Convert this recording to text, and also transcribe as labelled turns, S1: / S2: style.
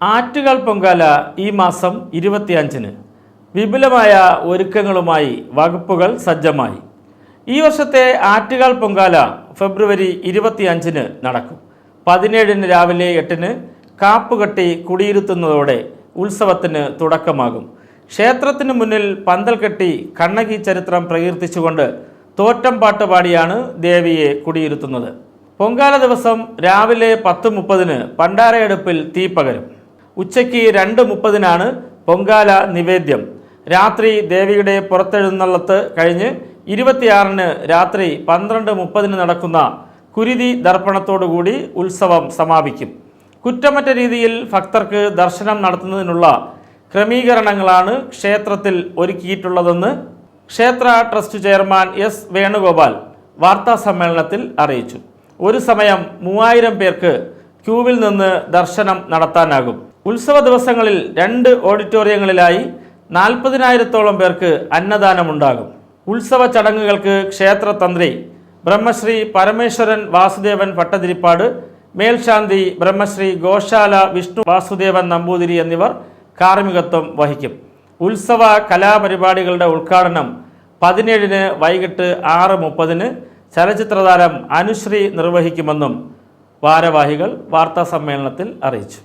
S1: ആറ്റുകാൽ പൊങ്കാല ഈ മാസം ഇരുപത്തിയഞ്ചിന് വിപുലമായ ഒരുക്കങ്ങളുമായി വകുപ്പുകൾ സജ്ജമായി. ഈ വർഷത്തെ ആറ്റുകാൽ പൊങ്കാല ഫെബ്രുവരി ഇരുപത്തിയഞ്ചിന് നടക്കും. പതിനേഴിന് രാവിലെ എട്ടിന് കാപ്പുകെട്ടി കുടിയിരുത്തുന്നതോടെ ഉത്സവത്തിന് തുടക്കമാകും. ക്ഷേത്രത്തിന് മുന്നിൽ പന്തൽ കെട്ടി കണ്ണകി ചരിത്രം പ്രകീർത്തിച്ചുകൊണ്ട് തോറ്റം പാട്ട് പാടിയാണ് ദേവിയെ കുടിയിരുത്തുന്നത്. പൊങ്കാല ദിവസം രാവിലെ പത്ത് മുപ്പതിന് പണ്ടാരയടുപ്പിൽ തീ പകരും. ഉച്ചയ്ക്ക് രണ്ട് മുപ്പതിനാണ് പൊങ്കാല നിവേദ്യം. രാത്രി ദേവിയുടെ പുറത്തെഴുന്നള്ളത്ത് കഴിഞ്ഞ് ഇരുപത്തിയാറിന് രാത്രി പന്ത്രണ്ട് മുപ്പതിന് നടക്കുന്ന കുരുതി ദർപ്പണത്തോടുകൂടി ഉത്സവം സമാപിക്കും. കുറ്റമറ്റ രീതിയിൽ ഭക്തർക്ക് ദർശനം നടത്തുന്നതിനുള്ള ക്രമീകരണങ്ങളാണ് ക്ഷേത്രത്തിൽ ഒരുക്കിയിട്ടുള്ളതെന്ന് ക്ഷേത്ര ട്രസ്റ്റ് ചെയർമാൻ എസ് വേണുഗോപാൽ വാർത്താ സമ്മേളനത്തിൽ അറിയിച്ചു. ഒരു സമയം മൂവായിരം പേർക്ക് ക്യൂവിൽ നിന്ന് ദർശനം നടത്താനാകും. ഉത്സവ ദിവസങ്ങളിൽ രണ്ട് ഓഡിറ്റോറിയങ്ങളിലായി നാൽപ്പതിനായിരത്തോളം പേർക്ക് അന്നദാനമുണ്ടാകും. ഉത്സവ ചടങ്ങുകൾക്ക് ക്ഷേത്ര തന്ത്രി ബ്രഹ്മശ്രീ പരമേശ്വരൻ വാസുദേവൻ പട്ടതിരിപ്പാട് മേൽശാന്തി ബ്രഹ്മശ്രീ ഗോശാല വിഷ്ണു വാസുദേവൻ നമ്പൂതിരി എന്നിവർ കാർമ്മികത്വം വഹിക്കും. ഉത്സവ കലാപരിപാടികളുടെ ഉദ്ഘാടനം പതിനേഴിന് വൈകിട്ട് ആറ് മുപ്പതിന് ചലച്ചിത്രതാരം അനുശ്രീ നിർവഹിക്കുമെന്നും ഭാരവാഹികൾ വാർത്താ സമ്മേളനത്തിൽ അറിയിച്ചു.